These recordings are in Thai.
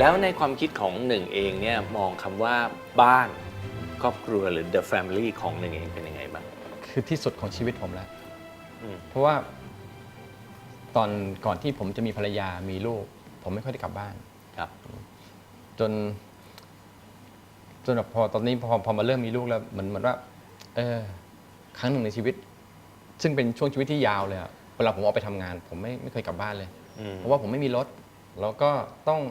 แล้วในความคิดของหนึ่งเองเนี่ยมองคำว่าบ้านครอบครัวหรือ the family ของหนึ่งเองเป็นยังไงบ้างคือที่สุดของชีวิตผมแล้วอืมเพราะว่า ตอนก่อนที่ผมจะมีภรรยามีลูก ผมไม่ค่อยได้กลับบ้าน ครับ จน จนแบบพอตอนนี้พอพอมาเริ่มมีลูกแล้วเหมือนเหมือนว่า เออ ครั้งหนึ่งในชีวิต ซึ่งเป็นช่วงชีวิตที่ยาวเลยอะเวลาผมออกไปทำงาน ผมไม่ไม่เคยกลับบ้านเลย อืมเพราะว่าผมไม่มีรถ แล้วก็ต้อง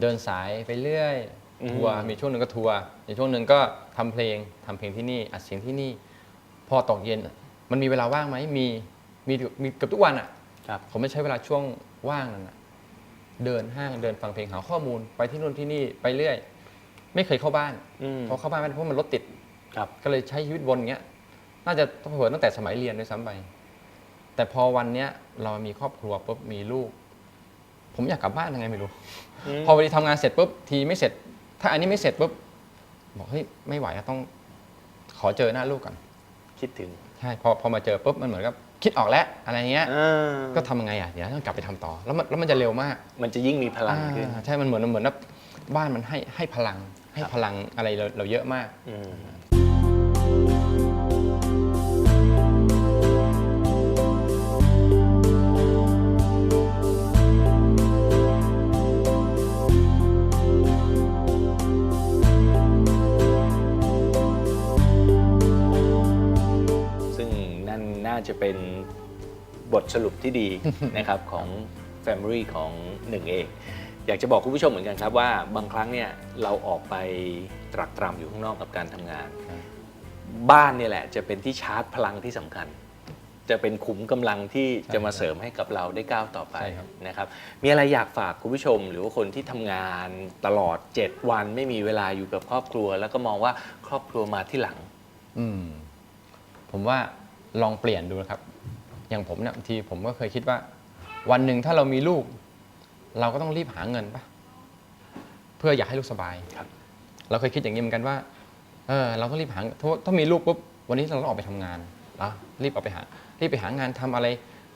เดินสายไปเรื่อยอืมทัวร์มีช่วงหนึ่งก็ทัวร์มีช่วงหนึ่งก็ทำเพลงทำเพลงที่นี่อัดเสียงที่นี่ พอตกเย็นอะมันมีเวลาว่างไหมมีมีมีเกือบทุกวันอะครับผมไม่ใช้เวลาช่วงว่างนั้นนะเดินห้างเดินฟังเพลงหาข้อมูลไปที่นู่นที่นี่ไปเรื่อย ไม่เคยเข้าบ้านอืมพอเข้าบ้านไม่ได้เพราะมันรถติดครับก็เลยใช้ชีวิตวนอย่างเงี้ย น่าจะต้องเผื่อตั้งแต่สมัยเรียนด้วยซ้ำไปแต่พอวันเนี้ยเรามีครอบครัวปุ๊บมีลูก ผมอยากกลับบ้านยังไงไม่รู้มพอวันนี้ทำงานเสร็จปุ๊บทีไม่เสร็จ ถ้าอันนี้ไม่เสร็จปุ๊บบอกเฮ้ยไม่ไหวอะต้อง ขอเจอหน้าลูกก่อนคิดถึงใช่พอพอมาเจอปุ๊บมันเหมือนกับคิดออกแล้วอะไรเงี้ย อ่าก็ทำยังไงอะเดี๋ยวต้องกลับไปทำต่อแล้วมันแล้วมันจะเร็วมากมันจะยิ่งมีพลังขึ้น อ่าใช่มันเหมือนเหมือนว่าบ้านมันให้ให้พลังให้ครับพลังอะไรเราเราเยอะมาก อืม จะเป็นบทสรุปที่ดีนะครับของ Family ของหนึ่งเองอยากจะบอกคุณผู้ชมเหมือนกันครับว่าบางครั้งเนี่ยเราออกไปตรักตรำอยู่ข้างนอกกับการทำงานครับบ้านเนี่ยแหละจะเป็นที่ชาร์จพลังที่สำคัญ จะเป็นขุมกำลังที่ใช่จะมาเสริมให้กับเราได้ก้าวต่อไปใช่ครับนะครับ มีอะไรอยากฝากคุณผู้ชม หรือว่าคนที่ทำงานตลอด 7 วันไม่มีเวลาอยู่กับครอบครัว แล้วก็มองว่าครอบครัวมาที่หลังอืมผมว่า ลองเปลี่ยนดูนะครับ อย่างผมเนี่ยบางทีผมก็เคยคิดว่า วันหนึ่งถ้าเรามีลูก เราก็ต้องรีบหาเงินปะเพื่ออยากให้ลูกสบายครับ เราเคยคิดอย่างนี้เหมือนกันว่าเออเราต้องรีบหาถ้าถ้ามีลูกปุ๊บวันนี้เราต้องออกไปทำงานอะรีบออกไปหารีบไปหางานทำอะไร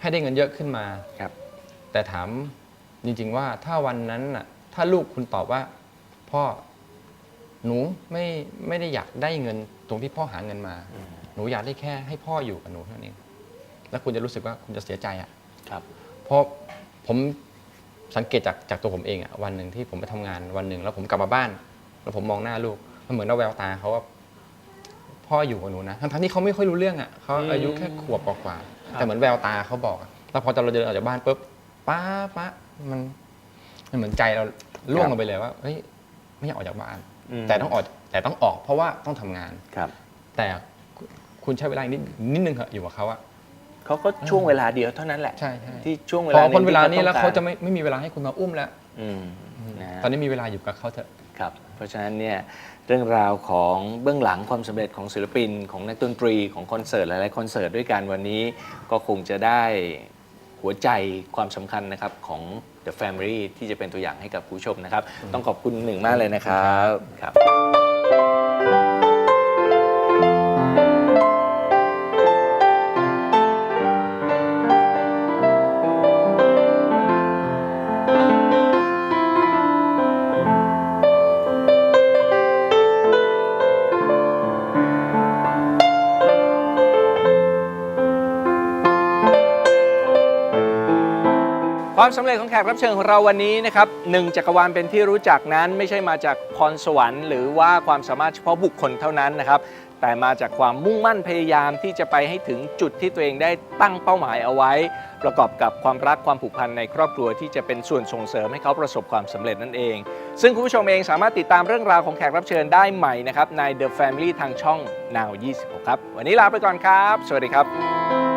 ให้ได้เงินเยอะขึ้นมาครับ แต่ถามจริง ๆ ว่าถ้าวันนั้นน่ะ ถ้าลูกคุณตอบว่า พ่อหนูไม่ไม่ได้อยากได้เงินตรงที่พ่อหาเงินมา หนูอยากได้แค่ให้พ่ออยู่กับหนูเท่านั้นเองแล้วคุณจะรู้สึกว่าคุณจะเสียใจอะครับ เพราะผมสังเกตจากจากตัวผมเองอะวันหนึ่งที่ผมไปทำงานวันหนึ่งแล้วผมกลับมาบ้าน แล้วผมมองหน้าลูกมันเหมือนว่าแววตาเขาว่าพ่ออยู่กับหนูนะทั้งๆที่เขาไม่ค่อยรู้เรื่องอะเขาอายุแค่ขวบกว่าๆแต่เหมือนแววตาเขาบอกอะแล้วพอเราเดินออกจากบ้านปุ๊บป้าป้ามันมันเหมือนใจเราล่วงลงไปเลยว่าเฮ้ยไม่อยากออกจากบ้านมแต่ต้องออกแต่ต้องออกเพราะว่าต้องทำงาน ครับ แต่ คุณใช้เวลาอีกนิดนิดนึงเหอะอยู่กับเขาอะ เขาก็ช่วงเวลาเดียวเท่านั้นแหละ ใช่ใช่ ที่ช่วงเวพลาอหคนเวลาที่นี้แล้วเขาต้องกรจะไม่ไม่มีเวลาให้คุณมาอุ้มแล้ว อืมนะฮะ ตอนนี้มีเวลาอยู่กับเขาเถอะ ครับเพราะฉะนั้นเนี่ยเรื่องราวของเบื้องหลังความสำเร็จของศิลปิน ของนักดนตรีของคอนเสิร์ตหลายๆคอนเสิร์ตด้วยกันวันนี้ก็คงจะได้หัวใจความสำคัญนะครับของ The Family ที่จะเป็นตัวอย่างให้กับผู้ชมนะครับ ต้องขอบคุณหนึ่งมากเลยนะครับครับ ความสำเร็จของแขกรับเชิญของเราวันนี้นะครับหนึ่งจักรวาลเป็นที่รู้จักนั้นไม่ใช่มาจากพรสวรรค์หรือว่าความสามารถเฉพาะบุคคลเท่านั้นนะครับ แต่มาจากความมุ่งมั่นพยายามที่จะไปให้ถึงจุดที่ตัวเองได้ตั้งเป้าหมายเอาไว้ ประกอบกับความรักความผูกพันในครอบครัวที่จะเป็นส่วนส่งเสริมให้เขาประสบความสำเร็จนั่นเอง ซึ่งคุณผู้ชมเองสามารถติดตามเรื่องราวของแขกรับเชิญได้ใหม่นะครับใน The Family ทางช่อง Now 26 ครับ วันนี้ลาไปก่อนครับ สวัสดีครับ